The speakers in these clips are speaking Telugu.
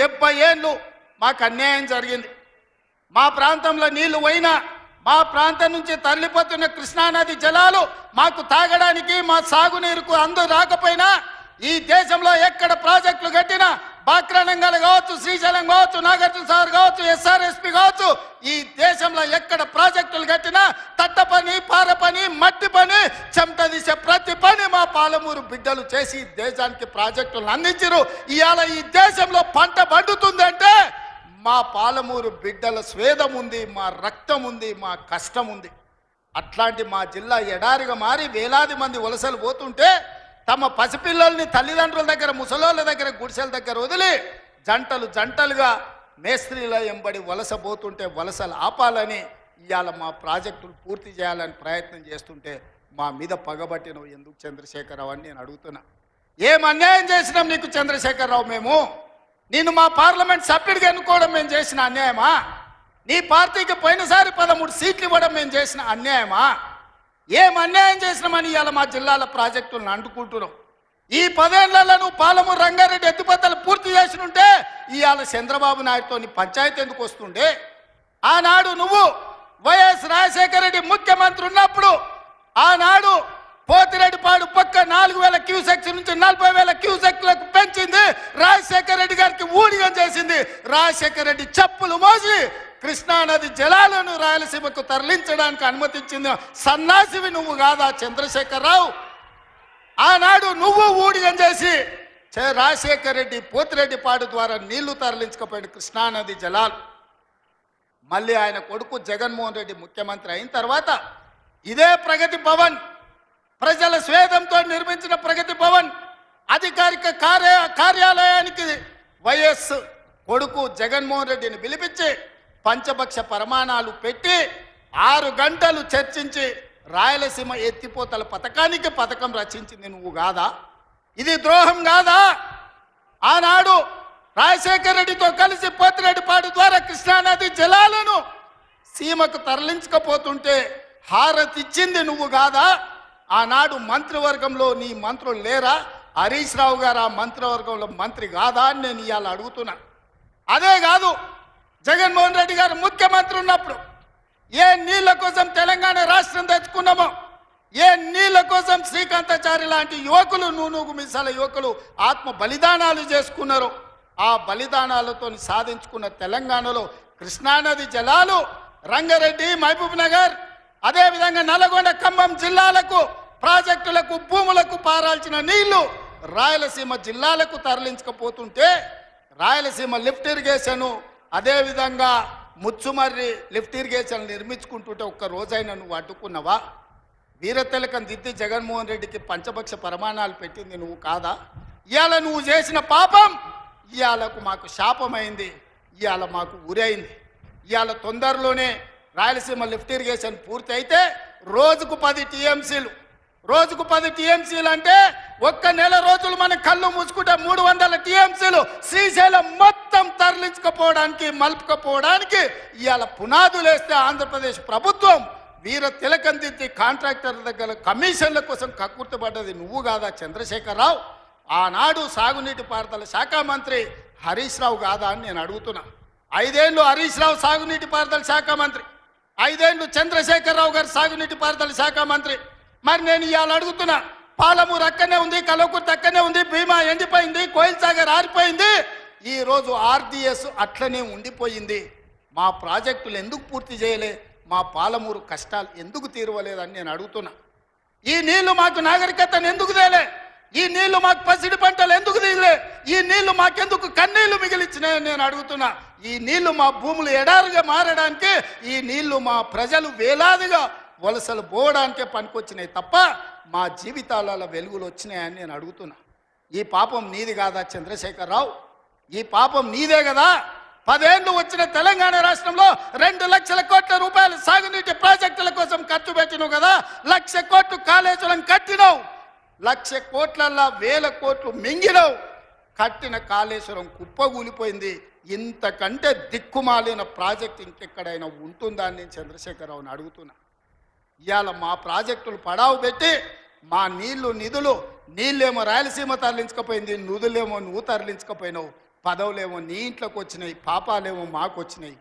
డెబ్బై ఏళ్ళు మాకు అన్యాయం జరిగింది. మా ప్రాంతంలో నీళ్ళు పోయినా మా ప్రాంతం నుంచి తరలిపోతున్న కృష్ణానది జలాలు మాకు తాగడానికి మా సాగునీరుకు అందు రాకపోయినా ఈ దేశంలో ఎక్కడ ప్రాజెక్టులు కట్టినా బాక్రానంగల్ కావచ్చు శ్రీశైలం కావచ్చు నాగార్జున సార్ కావచ్చు ఎస్ఆర్ఎస్పి కావచ్చు ఈ దేశంలో ఎక్కడ ప్రాజెక్టులు కట్టినా తట్ట పని పార పని మట్టి పని చెమట దిశ పాలమూరు బిడ్డలు చేసి దేశానికి ప్రాజెక్టులను అందించరు ఇవాళ ఈ దేశంలో పంట పండుతుందంటే మా పాలమూరు బిడ్డల స్వేదం ఉంది మా రక్తం ఉంది మా కష్టం ఉంది. అట్లాంటి మా జిల్లా ఎడారిగా మారి వేలాది మంది వలసలు పోతుంటే తమ పసిపిల్లల్ని తల్లిదండ్రుల దగ్గర ముసలోళ్ళ దగ్గర గుడిసెల దగ్గర వదిలి జంటలు జంటలుగా మేస్త్రీల ఎంబడి వలస పోతుంటే వలసలు ఆపాలని ఇవాళ మా ప్రాజెక్టులు పూర్తి చేయాలని ప్రయత్నం చేస్తుంటే మా మీద పగబట్టినవు ఎందుకు చంద్రశేఖరరావు అని నేను అడుగుతున్నా. ఏం అన్యాయం చేసినాం నీకు చంద్రశేఖరరావు మేము? నేను మా పార్లమెంట్ సభ్యుడిగా ఎన్నుకోవడం మేము చేసిన అన్యాయమా? నీ పార్టీకి పోయినసారి పదమూడు సీట్లు ఇవ్వడం మేము చేసిన అన్యాయమా? ఏం అన్యాయం చేసినామని ఇవాళ మా జిల్లాల ప్రాజెక్టులను అంటుకుంటున్నాం. ఈ పదేళ్ళలో నువ్వు పాలమూరు రంగారెడ్డి ఎత్తుపత్తలు పూర్తి చేసినుంటే ఇవాళ చంద్రబాబు నాయుడుతో నీ పంచాయతీ ఎందుకు వస్తుండే? ఆనాడు నువ్వు వైఎస్ రాజశేఖర రెడ్డి ముఖ్యమంత్రి ఉన్నప్పుడు ఆనాడు పోతిరెడ్డిపాడు పక్క నాలుగు వేల క్యూసెక్స్ నుంచి నలభై వేల క్యూసెక్లకు పెంచింది రాజశేఖర రెడ్డి గారికి ఊడిగం చేసింది. రాజశేఖర రెడ్డి చెప్పులు మోసి కృష్ణానది జలాలను రాయలసీమకు తరలించడానికి అనుమతించింది సన్నాసివి నువ్వు కాదా చంద్రశేఖరరావు? ఆనాడు నువ్వు ఊడిగం చేసి రాజశేఖర రెడ్డి పోతిరెడ్డిపాడు ద్వారా నీళ్ళు తరలించకపోయాడు కృష్ణానది జలాలు. మళ్ళీ ఆయన కొడుకు జగన్మోహన్ రెడ్డి ముఖ్యమంత్రి అయిన తర్వాత ఇదే ప్రగతి భవన్. ప్రజల స్వేదంతో నిర్మించిన ప్రగతి భవన్. అధికారిక కార్య కార్యాలయానికి వైఎస్ కొడుకు జగన్మోహన్ రెడ్డిని పిలిపించి పంచపక్ష ప్రమాణాలు పెట్టి ఆరు గంటలు చర్చించి రాయలసీమ ఎత్తిపోతల పథకానికి పథకం రచించింది నువ్వు కాదా? ఇది ద్రోహం కాదా? ఆనాడు రాజశేఖర రెడ్డితో కలిసి పోతిరెడ్డిపాడు ద్వారా కృష్ణానది జలాలను సీమకు తరలించకపోతుంటే హారతిచ్చింది నువ్వు కాదా? ఆనాడు మంత్రివర్గంలో నీ మంత్రులు లేరా? హరీష్ రావు గారు ఆ మంత్రివర్గంలో మంత్రి కాదా అని నేను ఇవాళ అడుగుతున్నా. అదే కాదు జగన్మోహన్ రెడ్డి గారు ముఖ్యమంత్రి ఉన్నప్పుడు ఏ నీళ్ళ కోసం తెలంగాణ రాష్ట్రం తెచ్చుకున్నామో ఏ నీళ్ళ కోసం శ్రీకాంతాచారి లాంటి యువకులు నూనూగు మిసాల యువకులు ఆత్మ బలిదానాలు చేసుకున్నారు. ఆ బలిదానాలతో సాధించుకున్న తెలంగాణలో కృష్ణానది జలాలు రంగారెడ్డి మహబూబ్ నగర్ అదేవిధంగా నల్గొండ ఖమ్మం జిల్లాలకు ప్రాజెక్టులకు భూములకు పారాల్సిన నీళ్ళు రాయలసీమ జిల్లాలకు తరలించకపోతుంటే రాయలసీమ లిఫ్ట్ ఇరిగేషన్ అదేవిధంగా ముచ్చుమర్రి లిఫ్ట్ ఇరిగేషన్ నిర్మించుకుంటుంటే ఒక్క రోజైనా నువ్వు అడ్డుకున్నావా? వీరతిలకం దిద్ది జగన్మోహన్ రెడ్డికి పంచపక్ష ప్రమాణాలు పెట్టింది నువ్వు కాదా? ఇవాళ నువ్వు చేసిన పాపం ఇవాళకు మాకు శాపమైంది ఇవాళ మాకు ఉరైంది. ఇవాళ తొందరలోనే రాయలసీమ లిఫ్ట్ ఇరిగేషన్ పూర్తి అయితే రోజుకు పది టీఎంసీలు రోజుకు పది టీఎంసీలు అంటే ఒక్క నెల రోజులు మన కళ్ళు మూసుకుంటే మూడు వందల టీఎంసీలు శ్రీశైలం మొత్తం తరలించకపోవడానికి మలుపుకపోవడానికి ఇవాళ పునాదులు వేస్తే ఆంధ్రప్రదేశ్ ప్రభుత్వం వీర తిలకందిద్ది కాంట్రాక్టర్ దగ్గర కమిషన్ల కోసం కక్కుర్తిపడ్డది నువ్వు కాదా చంద్రశేఖరరావు? ఆనాడు సాగునీటి పారుదల శాఖ మంత్రి హరీష్ రావు కాదా అని నేను అడుగుతున్నా. ఐదేళ్ళు హరీష్ రావు సాగునీటి పారుదల శాఖ మంత్రి. ఐదేళ్ళు చంద్రశేఖరరావు గారు సాగునీటి పారుదల శాఖ మంత్రి. మరి నేను ఇవాళ అడుగుతున్నా పాలమూరు అక్కనే ఉంది కలవకుర్తి అక్కనే ఉంది భీమా ఎండిపోయింది కోయిల్ సాగర్ ఆరిపోయింది ఈరోజు ఆర్డిఎస్ అట్లనే ఉండిపోయింది. మా ప్రాజెక్టులు ఎందుకు పూర్తి చేయలే? మా పాలమూరు కష్టాలు ఎందుకు తీరవలేదని నేను అడుగుతున్నా. ఈ నీళ్ళు మాకు నాగరికతను ఎందుకు తేలే? ఈ నీళ్ళు మాకు పసిడి పంటలు ఎందుకు తీయలే? ఈ నీళ్ళు మాకెందుకు కన్నీళ్ళు మిగిలిచ్చినాయని నేను అడుగుతున్నా. ఈ నీళ్ళు మా భూములు ఎడారుగా మారడానికి ఈ నీళ్ళు మా ప్రజలు వేలాదిగా వలసలు పోవడానికే పనికొచ్చినాయి తప్ప మా జీవితాలలో వెలుగులు వచ్చినాయని నేను అడుగుతున్నా. ఈ పాపం నీది కాదా చంద్రశేఖరరావు? ఈ పాపం నీదే కదా? పదేళ్ళు వచ్చిన తెలంగాణ రాష్ట్రంలో రెండు లక్షల కోట్ల రూపాయలు సాగునీటి ప్రాజెక్టుల కోసం ఖర్చు పెట్టినావు కదా? లక్ష కోట్లు కాళేశ్వరం కట్టినావు. లక్ష కోట్లల్లా వేల కోట్లు మింగినావు. కట్టిన కాళేశ్వరం కుప్పగూలిపోయింది. ఇంతకంటే దిక్కుమాలిన ప్రాజెక్ట్ ఇంకెక్కడైనా ఉంటుందా అని నేను చంద్రశేఖరరావుని అడుగుతున్నా. ఇవాళ మా ప్రాజెక్టులు పడావు పెట్టి మా నీళ్ళు నిధులు నీళ్ళేమో రాయలసీమ తరలించకపోయింది నుదులేమో నువ్వు తరలించకపోయినావు పదవులేమో నీ ఇంట్లోకి వచ్చినాయి పాపాలేమో మాకు వచ్చినాయి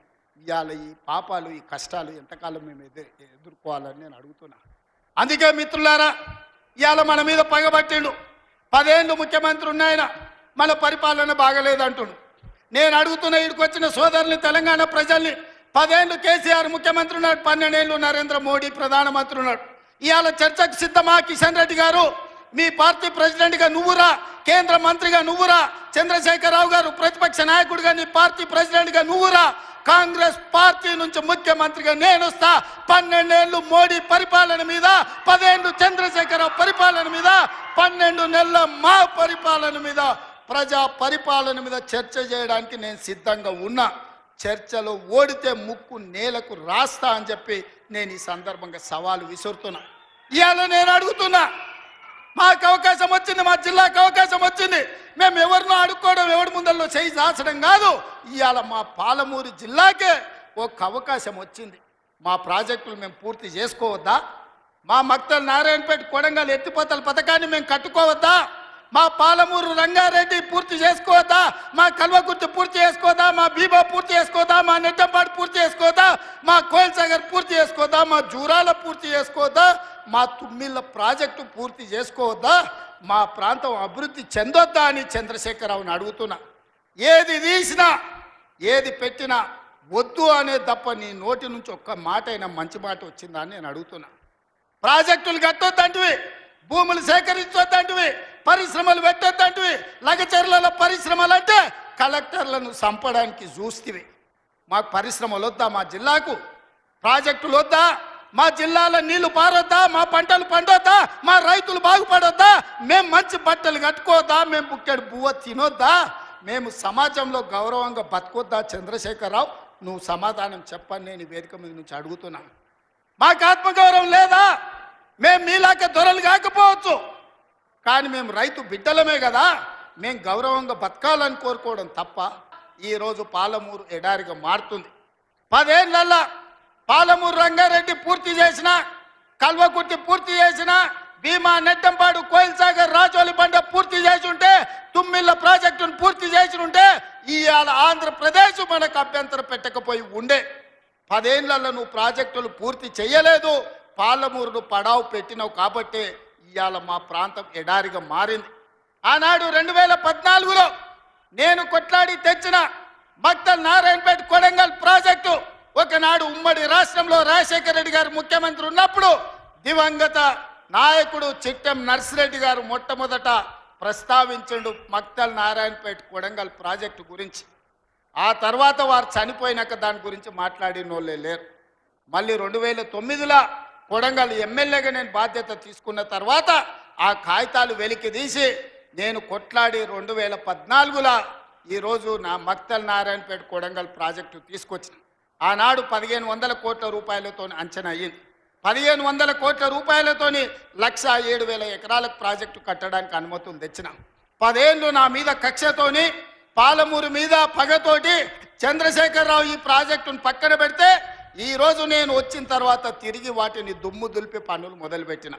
ఇవాళ ఈ పాపాలు ఈ కష్టాలు ఎంతకాలం మేము ఎదురు ఎదుర్కోవాలని నేను అడుగుతున్నా. అందుకే మిత్రులారా ఇవాళ మన మీద పగబట్టిండు. పదేళ్ళు ముఖ్యమంత్రి ఉన్నాయన మన పరిపాలన బాగలేదంటుండు. నేను అడుగుతున్న ఇక్కడికి వచ్చిన సోదరుని తెలంగాణ ప్రజల్ని పదేళ్ళు కేసీఆర్ ముఖ్యమంత్రి ఉన్నాడు పన్నెండేళ్ళు నరేంద్ర మోడీ ప్రధానమంత్రి ఉన్నాడు. ఇవాళ చర్చకు సిద్ధమా కిషన్ రెడ్డి గారు? మీ పార్టీ ప్రెసిడెంట్గా నువ్వురా కేంద్ర మంత్రిగా నువ్వురా చంద్రశేఖరరావు గారు ప్రతిపక్ష నాయకుడిగా నీ పార్టీ ప్రెసిడెంట్గా నువ్వురా? కాంగ్రెస్ పార్టీ నుంచి ముఖ్యమంత్రిగా నేను వస్తా పన్నెండేళ్ళు మోడీ పరిపాలన మీద పదేళ్ళు చంద్రశేఖరరావు పరిపాలన మీద పన్నెండు నెలల మా పరిపాలన మీద ప్రజా పరిపాలన మీద చర్చ చేయడానికి నేను సిద్ధంగా ఉన్నా. చర్చలో ఓడితే ముక్కు నేలకు రాస్తా అని చెప్పి నేను ఈ సందర్భంగా సవాలు విసురుతున్నా. ఇవాళ నేను అడుగుతున్నా మాకు అవకాశం వచ్చింది మా జిల్లాకు అవకాశం వచ్చింది. మేము ఎవరినో అడుక్కోవడం ఎవరి ముందల్లో చేయి దాచడం కాదు. ఇవాళ మా పాలమూరు జిల్లాకే ఒక అవకాశం వచ్చింది. మా ప్రాజెక్టులు మేము పూర్తి చేసుకోవద్దా? మా మక్తల్ నారాయణపేట కొడంగల్ ఎత్తిపోతల పథకాన్ని మేము కట్టుకోవద్దా? మా పాలమూరు రంగారెడ్డి పూర్తి చేసుకోవద్దా మా కల్వకుర్తి పూర్తి చేసుకోదా మా బీబా పూర్తి చేసుకోదా మా నెట్టంపాడు పూర్తి చేసుకోదా మా కోయిల్ సాగర్ పూర్తి చేసుకోదా మా జూరాల పూర్తి చేసుకోవద్దా మా తుమ్మిళ్ళ ప్రాజెక్టు పూర్తి చేసుకోవద్దా మా ప్రాంతం అభివృద్ధి చెందొద్దా అని చంద్రశేఖరరావుని అడుగుతున్నా. ఏది తీసినా ఏది పెట్టినా వద్దు అనే తప్ప నీ నోటి నుంచి ఒక్క మాట అయినా మంచి మాట వచ్చిందా అని నేను అడుగుతున్నా. ప్రాజెక్టులు కట్టొద్దంటివి భూములు సేకరించొద్దంటివి పరిశ్రమలు పెట్టొద్దంటివి. లగచర్లలో పరిశ్రమలు అంటే కలెక్టర్లను చంపడానికి చూస్తివి. మాకు పరిశ్రమలు వద్దా మా జిల్లాకు? ప్రాజెక్టులు వద్దా మా జిల్లాలో నీళ్ళు పారొద్దా? మా పంటలు పండొద్దా? మా రైతులు బాగుపడొద్దా? మేము మంచి బట్టలు కట్టుకోవద్దా? మేము బుక్కెడు బువ్వ తినొద్దా? మేము సమాజంలో గౌరవంగా బతకొద్దా చంద్రశేఖరరావు? నువ్వు సమాధానం చెప్పని నేను వేదిక మీద నుంచి అడుగుతున్నాను మాకు ఆత్మగౌరవం లేదా? మేము మీలాక దొరలు కాకపోవచ్చు. కానీ మేము రైతు బిడ్డలమే కదా. మేము గౌరవంగా బతకాలని కోరుకోవడం తప్ప ఈరోజు పాలమూరు ఎడారిగా మారుతుంది. పదేళ్ళల్లా పాలమూరు రంగారెడ్డి పూర్తి చేసిన కల్వకుర్తి పూర్తి చేసిన భీమా నెట్టంపాడు కోయిల్ సాగర్ రాజోలి బండ పూర్తి చేసి ఉంటే తుమ్మిళ్ళ ప్రాజెక్టును పూర్తి చేసి ఉంటే ఇవాళ ఆంధ్రప్రదేశ్ మనకు అభ్యంతరం పెట్టకపోయి ఉండే. పదేళ్ళలో నువ్వు ప్రాజెక్టులు పూర్తి చేయలేదు. పాలమూరును పడావు పెట్టినావు కాబట్టి ఇవాళ మా ప్రాంతం ఎడారిగా మారింది. ఆనాడు రెండు వేల పద్నాలుగులో నేను కొట్లాడి తెచ్చిన భక్తల్ నారాయణపేట కొడంగల్ ప్రాజెక్టు ఒకనాడు ఉమ్మడి రాష్ట్రంలో రాజశేఖర రెడ్డి గారు ముఖ్యమంత్రి ఉన్నప్పుడు దివంగత నాయకుడు చిట్టెం నర్సిరెడ్డి గారు మొట్టమొదట ప్రస్తావించండు మక్తల్ నారాయణపేట కొడంగల్ ప్రాజెక్టు గురించి. ఆ తర్వాత వారు చనిపోయినాక దాని గురించి మాట్లాడిన వాళ్ళే లేరు. మళ్ళీ రెండు వేల తొమ్మిదిలో కొడంగల్ ఎమ్మెల్యేగా నేను బాధ్యత తీసుకున్న తర్వాత ఆ కాగితాలు వెలికి తీసి నేను కొట్లాడి రెండు వేల పద్నాలుగులో ఈరోజు నా మక్తల్ నారాయణపేట కొడంగల్ ప్రాజెక్టు తీసుకొచ్చిన. ఆనాడు పదిహేను వందల కోట్ల రూపాయలతో అంచనా అయ్యింది. పదిహేను వందల కోట్ల రూపాయలతోని లక్ష ఏడు వేల ఎకరాలకు ప్రాజెక్టు కట్టడానికి అనుమతులు తెచ్చిన. పదేళ్ళు నా మీద కక్షతోని పాలమూరు మీద పగతోటి చంద్రశేఖరరావు ఈ ప్రాజెక్టును పక్కన పెడితే ఈ రోజు నేను వచ్చిన తర్వాత తిరిగి వాటిని దుమ్ము దులిపి పనులు మొదలుపెట్టిన.